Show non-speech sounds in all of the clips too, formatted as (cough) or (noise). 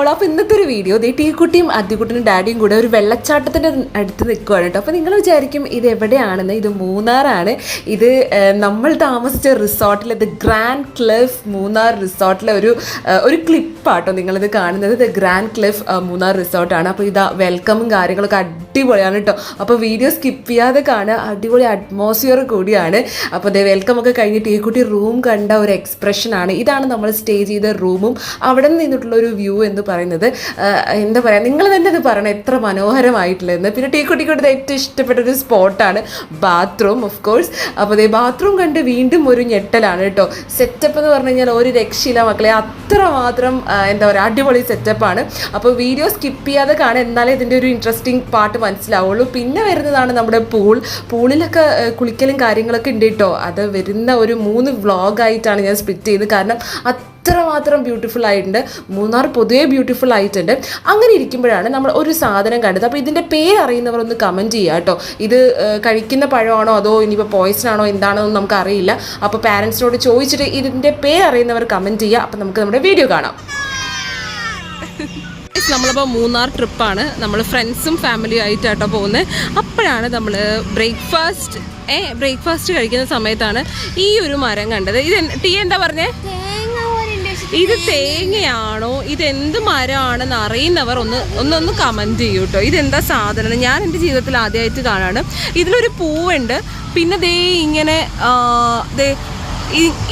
All അപ്പോൾ ഇന്നത്തെ ഒരു വീഡിയോ ദേ ടീക്കുട്ടിയും അദ്യക്കുട്ടിനും ഡാഡിയും കൂടെ ഒരു വെള്ളച്ചാട്ടത്തിന്റെ അടുത്ത് നിൽക്കുകയാണ് കേട്ടോ. അപ്പോൾ നിങ്ങൾ വിചാരിക്കും ഇത് എവിടെയാണെന്ന്. ഇത് മൂന്നാറാണ്. ഇത് നമ്മൾ താമസിച്ച റിസോർട്ടിലെ ദ ഗ്രാൻഡ് ക്ലിഫ് മൂന്നാർ റിസോർട്ടിലെ ഒരു ഒരു ക്ലിപ്പാട്ടോ നിങ്ങളിത് കാണുന്നത്. ദ ഗ്രാൻഡ് ക്ലിഫ് മൂന്നാർ റിസോർട്ടാണ്. അപ്പോൾ ഇതാ വെൽക്കമും കാര്യങ്ങളൊക്കെ അടിപൊളിയാണ് കേട്ടോ. അപ്പോൾ വീഡിയോ സ്കിപ്പ് ചെയ്യാതെ കാണുക. അടിപൊളി അറ്റ്മോസ്ഫിയർ കൂടിയാണ്. അപ്പോൾ ദേ വെൽക്കം ഒക്കെ കഴിഞ്ഞിട്ട് ഈ കുട്ടി റൂം കണ്ട ഒരു എക്സ്പ്രഷനാണ് ഇതാണ് നമ്മൾ സ്റ്റേ ചെയ്ത റൂമും അവിടെ നിന്നിട്ടുള്ള ഒരു വ്യൂ എന്ന് പറയുന്നത്. എന്താ പറയുക നിങ്ങൾ തന്നെ അത് പറയണം എത്ര മനോഹരമായിട്ടുള്ളതെന്ന്. പിന്നെ ടീ കുട്ടിക്കൂടെ ഏറ്റവും ഇഷ്ടപ്പെട്ട ഒരു സ്പോട്ടാണ് ബാത്റൂം ഓഫ് കോഴ്സ് അപ്പോൾ അതേ ബാത്റൂം കണ്ട് വീണ്ടും ഒരു ഞെട്ടലാണ് കേട്ടോ. സെറ്റപ്പ് എന്ന് പറഞ്ഞു കഴിഞ്ഞാൽ ഒരു രക്ഷയില്ല മക്കളെ. അത്ര മാത്രം എന്താ പറയുക അടിപൊളി സെറ്റപ്പാണ് അപ്പോൾ വീഡിയോ സ്കിപ്പ് ചെയ്യാതെ കാണാൻ എന്നാലേ ഇതിന്റെ ഒരു ഇൻട്രസ്റ്റിംഗ് പാട്ട് മനസ്സിലാവുള്ളൂ. പിന്നെ വരുന്നതാണ് നമ്മുടെ പൂൾ. പൂളിലൊക്കെ കുളിക്കലും കാര്യങ്ങളൊക്കെ ഉണ്ട് കേട്ടോ. അത് വരുന്ന ഒരു മൂന്ന് വ്ളോഗായിട്ടാണ് ഞാൻ സ്പ്ലിറ്റ് ചെയ്ത് കാരണം അത്രമാത്രം ബ്യൂട്ടിഫുൾ ആയിട്ടുണ്ട്. മൂന്നാർ പൊതുവേ ബ്യൂട്ടിഫുൾ ആയിട്ടുണ്ട്. അങ്ങനെ ഇരിക്കുമ്പോഴാണ് നമ്മൾ ഒരു സാധനം കണ്ടത്. അപ്പോൾ ഇതിന്റെ പേര് അറിയുന്നവർ ഒന്ന് കമന്റ് ചെയ്യുക കേട്ടോ. ഇത് കഴിക്കുന്ന പഴമാണോ അതോ ഇനിയിപ്പോൾ പോയിസൺ ആണോ എന്താണോ എന്ന് നമുക്ക് അറിയില്ല. അപ്പോൾ പാരൻസിനോട് ചോദിച്ചിട്ട് ഇതിന്റെ പേര് അറിയുന്നവർ കമന്റ് ചെയ്യുക. അപ്പോൾ നമുക്ക് നമ്മുടെ വീഡിയോ കാണാം. നമ്മളിപ്പോൾ മൂന്നാർ ട്രിപ്പാണ്. നമ്മൾ ഫ്രണ്ട്സും ഫാമിലിയും ആയിട്ടാട്ടോ പോകുന്നത് അപ്പോഴാണ് നമ്മൾ ബ്രേക്ക്ഫാസ്റ്റ് ഏ ബ്രേക്ക്ഫാസ്റ്റ് കഴിക്കുന്ന സമയത്താണ് ഈ ഒരു മരം കണ്ടത്. ഇത് ടീ എന്താ പറഞ്ഞേ? ഇത് തേങ്ങയാണോ? ഇത് എന്ത് മരമാണെന്ന് അറിയുന്നവർ ഒന്ന് ഒന്നൊന്ന് കമന്റ് ചെയ്യൂ കേട്ടോ ഇതെന്താ സാധനം? ഞാൻ എന്റെ ജീവിതത്തിൽ ആദ്യമായിട്ട് കാണാണ്. ഇതിലൊരു പൂവുണ്ട്. പിന്നെ ദേ ഇങ്ങനെ ദേ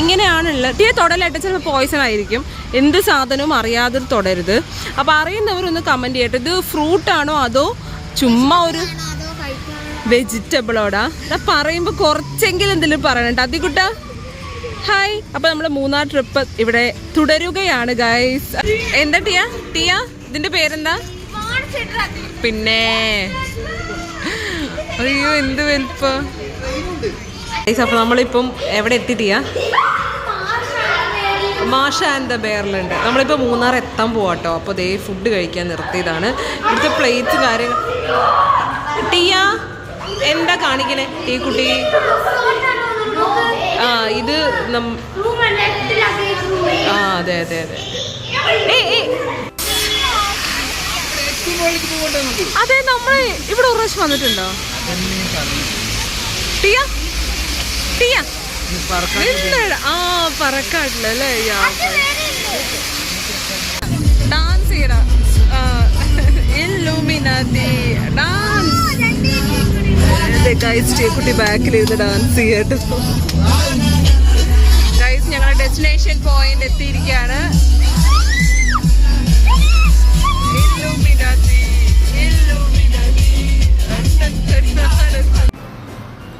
ഇങ്ങനെയാണുള്ള ടീ തൊടലായിട്ട് ചിലപ്പോൾ പോയിസൺ ആയിരിക്കും. എന്ത് സാധനവും അറിയാതെ തൊടരുത്. അപ്പോൾ അറിയുന്നവരൊന്ന് കമന്റ് ചെയ്യട്ടെ. ഇത് ഫ്രൂട്ടാണോ അതോ ചുമ്മാ ഒരു വെജിറ്റബിളോടാ പറയുമ്പോൾ കുറച്ചെങ്കിലും എന്തെങ്കിലും പറയണട്ടോ അതികുട്ട ഹായ് അപ്പോൾ നമ്മൾ മൂന്നാർ ട്രിപ്പ് ഇവിടെ തുടരുകയാണ് ഗൈസ് എന്താ ടിയ? ടിയ ഇതിന്റെ പേരെന്താ? പിന്നെ. അയ്യോ എന്ത് വലുപ്പം ഗൈസ് അപ്പോൾ നമ്മളിപ്പം എവിടെ എത്തി ടിയ? മാഷ ആൻഡ് ദ ബെയറിലുണ്ട് നമ്മളിപ്പോൾ മൂന്നാർ എത്താൻ പോവാട്ടോ. അപ്പോൾ ദേ ഫുഡ് കഴിക്കാൻ നിർത്തിയതാണ്. ഇവിടുത്തെ പ്ലേറ്റ്സ് കാര്യങ്ങൾ ടിയ എന്താ കാണിക്കണേ? ഈ കുട്ടി. ആ ഇത് ആ അതെ അതെ അതെ. അതെ നമ്മൾ ഇവിടെ ഒരു പ്രാവശ്യം വന്നിട്ടുണ്ടോ? ടിയ? ടിയ? ആ പറക്കാട്ടില്ല അല്ലേ? ഡാൻസ് ചെയ്യടാ. ഇല്ലുമിനാതി (laughs) ഡാൻസ് ഗൈസ് കുട്ടി ബാക്കിൽ ഇരുന്ന് ഡാൻസ് ചെയ്യട്ടോ. ഗൈസ് ഞങ്ങളുടെ ഡെസ്റ്റിനേഷൻ പോയിന്റ് എത്തിയിരിക്കുകയാണ്.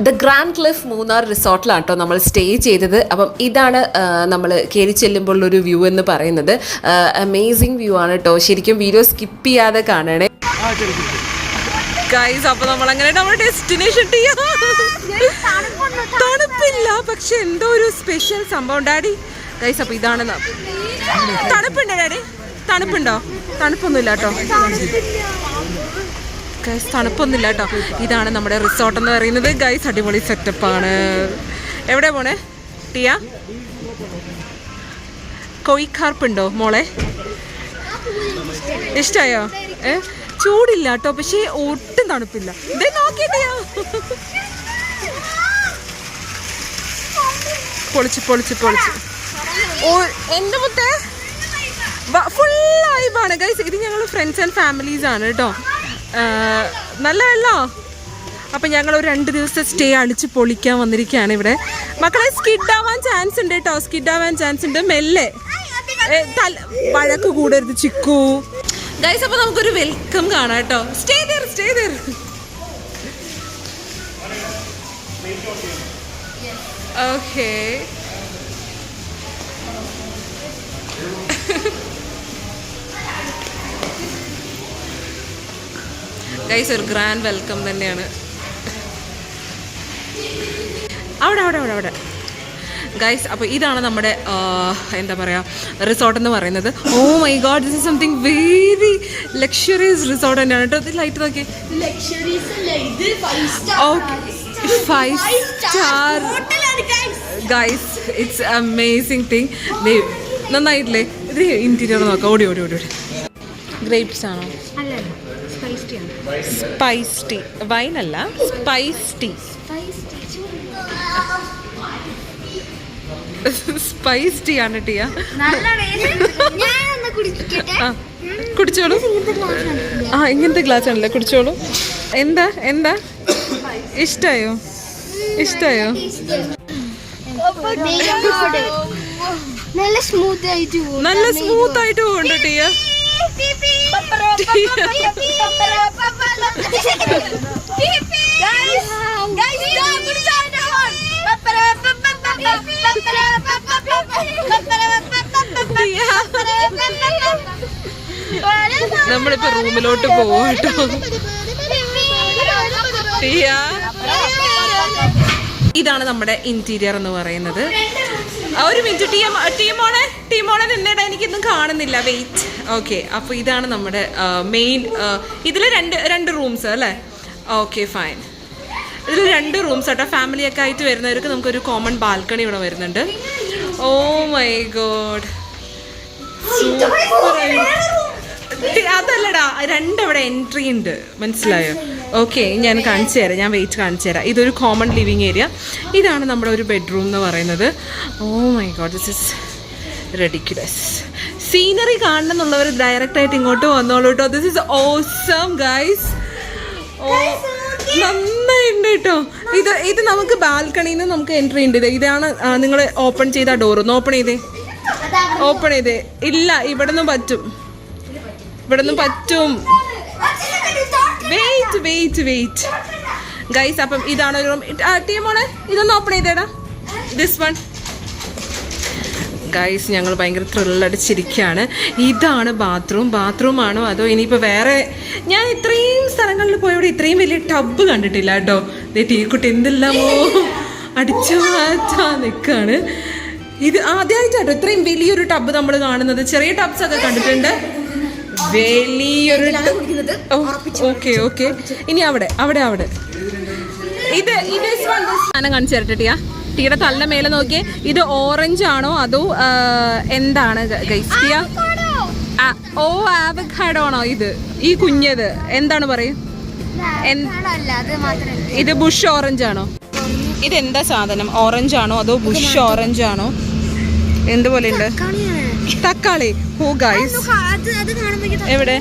ദ ഗ്രാൻഡ് ക്ലിഫ് മൂന്നാർ റിസോർട്ടിലാണ് കേട്ടോ നമ്മൾ സ്റ്റേ ചെയ്തത്. അപ്പം ഇതാണ് നമ്മൾ കയറി ചെല്ലുമ്പോഴുള്ളൊരു ഒരു വ്യൂ എന്ന് പറയുന്നത്. അമേസിങ് വ്യൂ ആണ് കേട്ടോ. ശരിക്കും വീഡിയോ സ്കിപ്പ് ചെയ്യാതെ കാണണേ. ഗൈസ് അപ്പൊ നമ്മൾ അങ്ങനെ നമ്മുടെ ഡെസ്റ്റിനേഷൻ തണുപ്പില്ല പക്ഷെ എന്തോ ഒരു സ്പെഷ്യൽ സംഭവം. ഡാഡി ഗൈസ് അപ്പൊ ഇതാണ് തണുപ്പുണ്ടോ ഡാഡി തണുപ്പുണ്ടോ? തണുപ്പൊന്നുമില്ല കേട്ടോ. ഗൈസ് തണുപ്പൊന്നുമില്ല കേട്ടോ. ഇതാണ് നമ്മുടെ റിസോർട്ട് എന്ന് പറയുന്നത്. ഗൈസ് അടിപൊളി സെറ്റപ്പ് ആണ്. എവിടെ പോണേ? ടിയ കൊയ്ക്കാർപ്പുണ്ടോ മോളെ? ഇഷ്ടായോ? ഏ? ചൂടില്ല കേട്ടോ പക്ഷേ ഒട്ടും തണുപ്പില്ല. ഇതേ പൊളിച്ച് പൊളിച്ച് പൊളിച്ച്. ഓ എന്റെ മുത്തേ. ഫുൾ വൈബാണ് ഗൈസ് ഇത് ഞങ്ങൾ ഫ്രണ്ട്സ് ആൻഡ് ഫാമിലീസ് ആണ് കേട്ടോ. നല്ല വെള്ളോ? അപ്പം ഞങ്ങൾ ഒരു രണ്ട് ദിവസത്തെ സ്റ്റേ അടിച്ച് പൊളിക്കാൻ വന്നിരിക്കുകയാണ് ഇവിടെ. മക്കളെ സ്കിഡ് ആവാൻ ചാൻസ് ഉണ്ട് കേട്ടോ. സ്കിഡ് ആവാൻ ചാൻസ് ഉണ്ട്. മെല്ലെ. വഴക്ക് കൂടരുത് ചിക്കു. ഗൈസ് അപ്പോൾ നമുക്കൊരു വെൽക്കം കാണാം കേട്ടോ. Stay there stay there okay guys ഒരു ഗ്രാൻഡ് വെൽക്കം തന്നെയാണ്. അവിടെ അവിടെ അവിടെ അവിടെ. ഗൈസ് അപ്പോൾ ഇതാണ് നമ്മുടെ എന്താ പറയുക റിസോർട്ട് എന്ന് പറയുന്നത്. ഓ my god this is something very luxurious resort തന്നെയാണ് കേട്ടോ. ഇത് ലൈറ്റ് നോക്കി okay five star guys it's amazing thing നന്നായിട്ടില്ലേ? ഇത് ഇന്റീരിയർ നോക്കാം. ഓടി ഓടി ഓടി ഓടി. ഗ്രേപ്സ് ആണോ? സ്പൈസ് ടീ വൈനല്ല സ്പൈസ് ടീ വൈൻ അല്ല സ്പൈസ് ടീ സ്പൈസ് ടീ ആണ് ടീയ. കുടിച്ചോളൂ. ആ ഇങ്ങനത്തെ ഗ്ലാസ് ആണല്ലേ കുടിച്ചോളൂ. എന്താ എന്താ? ഇഷ്ടായോ? ഇഷ്ടായോ? നല്ല സ്മൂത്ത് ആയിട്ട് നല്ല സ്മൂത്ത് ആയിട്ട് പോകുന്നുണ്ട് ടീയ. നമ്മളിപ്പോ റൂമിലോട്ട് പോകട്ടോ കേട്ടോ. ഇതാണ് നമ്മുടെ ഇന്റീരിയർ എന്ന് പറയുന്നത്. ഒരു മിനിറ്റ് ടീം ടീമോളെ ടീമോളെ നിന്നിട എനിക്കൊന്നും കാണുന്നില്ല. വെയിറ്റ് ഓക്കെ അപ്പോൾ ഇതാണ് നമ്മുടെ മെയിൻ ഇതിൽ രണ്ട് രണ്ട് റൂംസ് അല്ലേ? ഓക്കെ ഫൈൻ ഇതിൽ രണ്ട് റൂംസ് കേട്ടോ ഫാമിലിയൊക്കെ ആയിട്ട് വരുന്നവർക്ക് നമുക്കൊരു കോമൺ ബാൽക്കണി ഇവിടെ വരുന്നുണ്ട്. ഓ മൈ ഗോഡ് അതല്ലടാ രണ്ടവിടെ എൻട്രി ഉണ്ട്. മനസ്സിലായോ? ഓക്കെ ഞാൻ കാണിച്ചു തരാം. ഞാൻ വെയിറ്റ് കാണിച്ചു തരാം. ഇതൊരു കോമൺ ലിവിങ് ഏരിയ ഇതാണ് നമ്മുടെ ഒരു ബെഡ്റൂം എന്ന് പറയുന്നത്. ഓ my god this is ridiculous scenery കാണണം എന്നുള്ളവർ ഡയറക്റ്റ് ആയിട്ട് ഇങ്ങോട്ട് വന്നോളൂ കേട്ടോ this is awesome guys oh നന്നായിട്ടുണ്ട് കേട്ടോ ഇത് ഇത് നമുക്ക് ബാൽക്കണിയിൽ നിന്ന് നമുക്ക് എൻട്രി ഉണ്ട്. ഇത് ഇതാണ് നിങ്ങൾ ഓപ്പൺ ചെയ്ത ഡോർ ഒന്ന് ഓപ്പൺ ചെയ്തേ. ഓപ്പൺ ചെയ്തേ. ഇല്ല ഇവിടെ നിന്ന് പറ്റും. ഇവിടെ നിന്ന് പറ്റും. വെയിറ്റ് വെയിറ്റ് വെയിറ്റ് ഗൈസ് അപ്പം ഇതാണ് ഒരു റൂം ടീമോളെ ഇതൊന്ന് ഓപ്പൺ ചെയ്തേടാ. ദിസ് വൺ ഗൈസ് ഞങ്ങൾ ഭയങ്കര ത്രില്ലടിച്ചിരിക്കുകയാണ്. ഇതാണ് ബാത്റൂം ബാത്റൂം ആണോ അതോ ഇനിയിപ്പോൾ വേറെ? ഞാൻ ഇത്രയും സ്ഥലങ്ങളിൽ പോയവിടെ ഇത്രയും വലിയ ടബ് കണ്ടിട്ടില്ല കേട്ടോ. ദേ ടീക്കുട്ടി എന്തെല്ലാമോ അടിച്ചു മാറ്റാ നിൽക്കുകയാണ് ഇത് ആദ്യമായിട്ടാട്ടോ ഇത്രയും വലിയൊരു ടബ് നമ്മൾ കാണുന്നത്. ചെറിയ ടബ്സ് ഒക്കെ കണ്ടിട്ടുണ്ട്. വലിയൊരു ഓക്കെ ഓക്കെ. ഇനി അവിടെ അവിടെ അവിടെ. ഇത് ഇത് സാധനം കാണിച്ചു തരട്ടെ ടിയ. ടീയുടെ തലിന്റെ മേലെ നോക്കിയേ. ഇത് ഓറഞ്ച് ആണോ? അതോ എന്താണ്? ഗൈസ് ഓ ആവക്കാഡോ ആണോ ഇത്? ഈ കുഞ്ഞത്. എന്താണ് പറയും? ഇത് ബുഷ് ഓറഞ്ച് ആണോ? ഇത് എന്താ സാധനം? ഓറഞ്ച് ആണോ? അതോ ബുഷ് ഓറഞ്ച് ആണോ? എന്തുപോലെ ഉണ്ട്? തക്കാളി. ഹോ ഗൈസ് എവിടെ?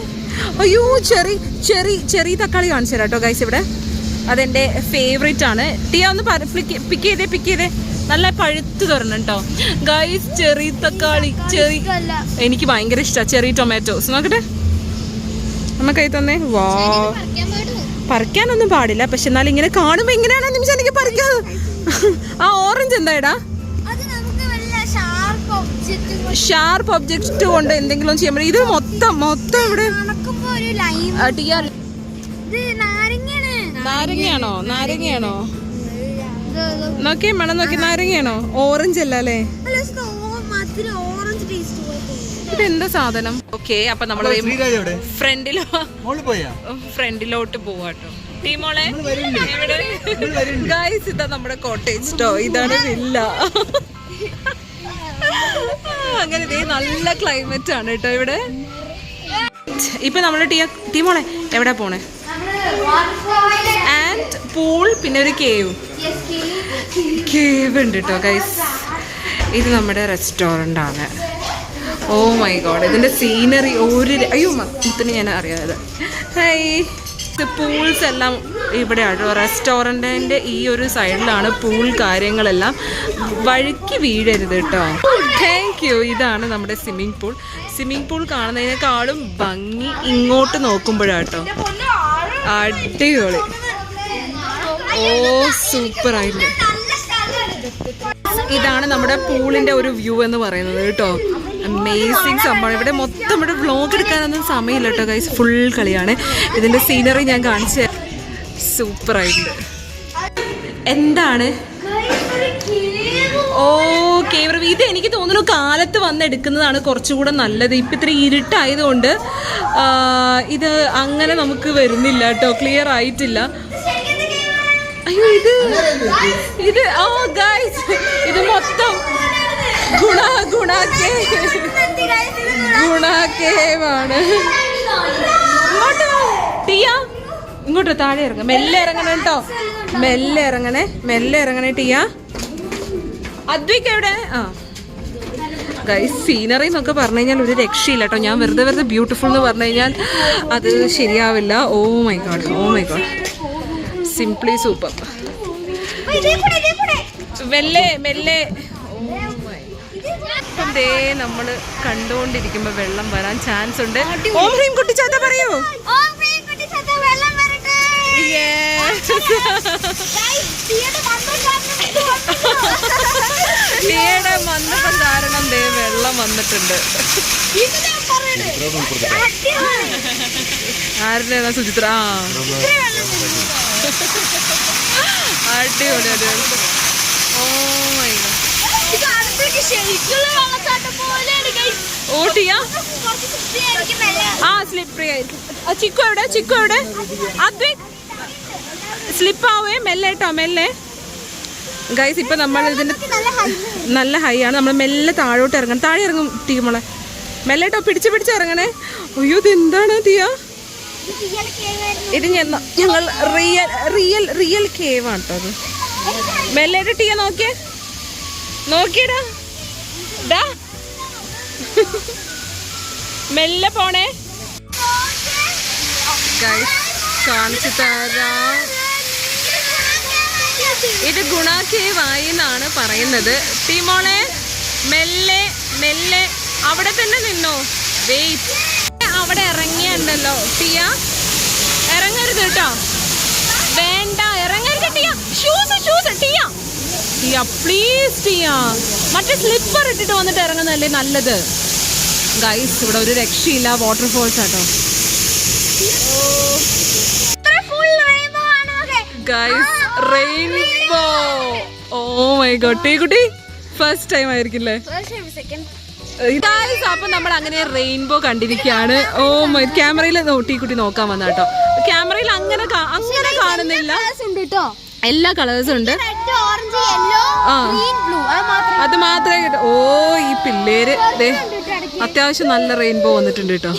അയ്യോ ചെറി ചെറി ചെറിയ തക്കാളി കാണിച്ചു തരാം കേട്ടോ ഗൈസ് ഇവിടെ. അതെന്റെ ഫേവറേറ്റ് ആണ്. ടിയ ഒന്ന് പിക്ക് ചെയ്തേ പിക്ക് ചെയ്തേ. നല്ല പഴുത്ത് തുറന്നു കേട്ടോ ഗൈസ് ചെറി തക്കാളി ചെറി എനിക്ക് ഭയങ്കര ഇഷ്ടമാണ് ചെറി ടൊമാറ്റോസ് നോക്കട്ടെ. നമ്മ കൈ തന്നെ വാ. പറിക്കാനൊന്നും പാടില്ല പക്ഷെ എന്നാലും ഇങ്ങനെ കാണുമ്പോ എങ്ങനെയാണോ നിമിഷം എനിക്ക് പറിക്കാൻ ആ ഓറഞ്ച് എന്തായടാ? നമുക്ക് ഷാർപ്പ് ഒബ്ജക്റ്റ് കൊണ്ട് എന്തെങ്കിലും ചെയ്യാൻ പറ്റും. ഇത് മൊത്തം മൊത്തം ഇവിടെ നാരങ്ങയാണ്? നാരങ്ങയാണോ? നോക്കി മണം നോക്കി നാരങ്ങയാണോ? ഓറഞ്ച് അല്ല അല്ലേ? ഇതെന്താ സാധനം? ഓക്കെ അപ്പൊ നമ്മൾ ഫ്രണ്ടിലോ മോൾ പോയാ ഫ്രണ്ടിലോട്ട് പോവാട്ടോ ടീമോളെ ഗായ്സ് ഇതാ നമ്മുടെ കോട്ടേജ് ട്ടോ. ഇതാണ് വില്ല അങ്ങനെ ദേ നല്ല ക്ലൈമറ്റ് ആണ് കേട്ടോ ഇവിടെ. ഇപ്പൊ നമ്മൾ ടീ ടീമോളെ എവിടെ പോണേ? ആൻഡ് പൂൾ പിന്നെ ഒരു കേവ് കേവ് ഉണ്ട് കേട്ടോ ഗൈസ് ഇത് നമ്മുടെ റെസ്റ്റോറന്റ് ആണ്. ഓ മൈ ഗോഡ് ഇതിന്റെ സീനറി ഒരു അയ്യോ മൊത്തത്തിന് ഞാൻ അറിയാതെ. ഹൈ പൂൾസ് എല്ലാം ഇവിടെയാണ്. റെസ്റ്റോറന്റിന്റെ ഈ ഒരു സൈഡിലാണ് പൂൾ കാര്യങ്ങളെല്ലാം. വഴുക്കി വീഴരുത് കേട്ടോ താങ്ക് യു ഇതാണ് നമ്മുടെ സ്വിമ്മിംഗ് പൂൾ സ്വിമ്മിംഗ് പൂൾ കാണുന്നതിനേക്കാളും ഭംഗി ഇങ്ങോട്ട് നോക്കുമ്പോഴാട്ടോ. അടിപൊളി. ഓ സൂപ്പർ ആയിട്ട് ഇതാണ് നമ്മുടെ പൂളിന്റെ ഒരു വ്യൂ എന്ന് പറയുന്നത് കേട്ടോ അമേസിങ് സംഭവമാണ്. ഇവിടെ മൊത്തം ഇവിടെ വ്ലോഗ് എടുക്കാനൊന്നും സമയമില്ല കേട്ടോ ഗൈസ് ഫുൾ കളിയാണ്. ഇതിന്റെ സീനറി ഞാൻ കാണിച്ചു സൂപ്പർ ആയിട്ടുണ്ട്. എന്താണ്? ഓ കേവറ ഇത് എനിക്ക് തോന്നുന്നു കാലത്ത് വന്നെടുക്കുന്നതാണ് കുറച്ചുകൂടെ നല്ലത്. ഇപ്പം ഇത്ര ഇരുട്ടായതുകൊണ്ട് ഇത് അങ്ങനെ നമുക്ക് വരുന്നില്ല കേട്ടോ. ക്ലിയർ ആയിട്ടില്ല. അയ്യോ ഇത് ഇത് ഓ ഗൈസ് ഇത് മൊത്തം ഗുണ ഗുണ കേവ് ടിയ ഇങ്ങോട്ട് താഴെ ഇറങ്ങ. മെല്ലെ ഇറങ്ങണം കേട്ടോ. മെല്ലെ ഇറങ്ങണേ മെല്ലെ ഇറങ്ങണേ ടിയ. അദ്വൈക്ക് എവിടെ? ആ. സീനറി എന്നൊക്കെ പറഞ്ഞു കഴിഞ്ഞാൽ ഒരു രക്ഷയില്ല കേട്ടോ. ഞാൻ വെറുതെ വെറുതെ ബ്യൂട്ടിഫുൾ എന്ന് പറഞ്ഞു കഴിഞ്ഞാൽ അത് ശരിയാവില്ല. ഓ my god oh my god simply super വെല്ലേ മെല്ലെ. ഇപ്പം ദേ നമ്മൾ കണ്ടുകൊണ്ടിരിക്കുമ്പോ വെള്ളം വരാൻ ചാൻസ് ഉണ്ട്. ഓം കുട്ടി ചാത്ത പറയൂ. തീയുടെ മന്ത്രം കാരണം ദേ വെള്ളം വന്നിട്ടുണ്ട്. ആരുടെ സുചിത്ര? ആ. അടിപൊളി അടിപൊളി. ഓ മൈ ഇത് ആ സ്ലിപ്പറി ആയിരിക്കും. ആ ചിക്കു എവിടെ? ചിക്കു എവിടെ? അത് സ്ലിപ്പ് ആവേ മെല്ലെ കേട്ടോ മെല്ലെ. ഗൈസ് ഇപ്പൊ നമ്മൾ ഇതിന്റെ നല്ല ഹൈ ആണ്. നമ്മൾ മെല്ലെ താഴോട്ട് ഇറങ്ങണം. താഴെ ഇറങ്ങും ടീമോളെ മെല്ലെ കേട്ടോ പിടിച്ച് പിടിച്ച് ഇറങ്ങണേ. അയ്യോ ഇത് എന്താണ് തീയ ഇത് ഞങ്ങൾ റിയൽ റിയൽ റിയൽ കേവാണ് കേട്ടോ അത്. മെല്ലെ ടീയ നോക്കിയേ. നോക്കിയടാ. ഇതാ മെല്ലെ പോണേ. കാണിച്ചു തരാം ഇത് ഗുണ കേവ് എന്നാണ് പറയുന്നത്. ടീമോളെ മെല്ലെ മെല്ലെ. അവിടെ തന്നെ നിന്നോ? വെയിറ്റ് അവിടെ ഇറങ്ങിയുണ്ടല്ലോ. ടിയ ഇറങ്ങരുത് കേട്ടോ. വേണ്ട ഇറങ്ങരുത് ടിയ. Shoes ടിയ please ടിയ. മറ്റേ സ്ലിപ്പർ ഇട്ടിട്ട് വന്നിട്ട് ഇറങ്ങുന്നതല്ലേ നല്ലത്? ഗൈസ് ഇവിടെ ഒരു രക്ഷയില്ല വാട്ടർഫോൾസ് ആട്ടോ. Guys rainbow oh my god tea കുട്ടി ഫസ്റ്റ് ടൈം ആയിരിക്കില്ലേ? ഗൈസ് അപ്പൊ നമ്മൾ അങ്ങനെ റെയിൻബോ കണ്ടിരിക്കുകയാണ്. ഓ മൈ ക്യാമറയിൽ ടീ കുട്ടി നോക്കാൻ വന്നാട്ടോ. ക്യാമറയിൽ അങ്ങനെ അങ്ങനെ കാണുന്നില്ല. എല്ലാ കളേഴ്സും ഉണ്ട് ഓറഞ്ച് ആ. അത് മാത്രമേ കിട്ടൂ. ഓ ഈ പിള്ളേര് അത്യാവശ്യം നല്ല റെയിൻബോ വന്നിട്ടുണ്ട് കേട്ടോ.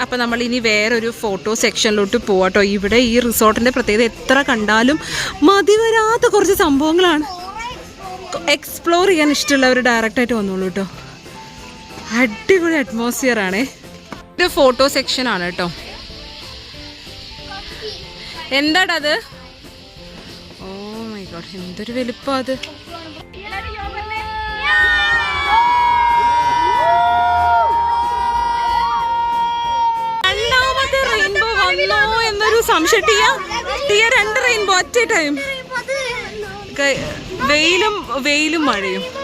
അപ്പൊ നമ്മൾ ഇനി വേറൊരു ഫോട്ടോ സെക്ഷനിലോട്ട് പോവാട്ടോ ഇവിടെ ഈ റിസോർട്ടിന്റെ പ്രത്യേകത എത്ര കണ്ടാലും മതി വരാത്ത കുറച്ച് സംഭവങ്ങളാണ്. എക്സ്പ്ലോർ ചെയ്യാൻ ഇഷ്ടമുള്ളവർ ഡയറക്റ്റ് ആയിട്ട് വന്നോളൂ കേട്ടോ. അടിപൊളി അറ്റ്മോസ്ഫിയർ ആണേ. ഒരു ഫോട്ടോ സെക്ഷൻ ആണ് കേട്ടോ. എന്താടത് എന്തൊരു വലുപ്പം അത്. രണ്ടാമത്തെ റെയിൻബോ വന്നോ എന്നൊരു സംശയം. ടിയ ടിയ രണ്ട് റെയിൻബോ ഒറ്റ ടൈം വെയിലും വെയിലും മഴയും.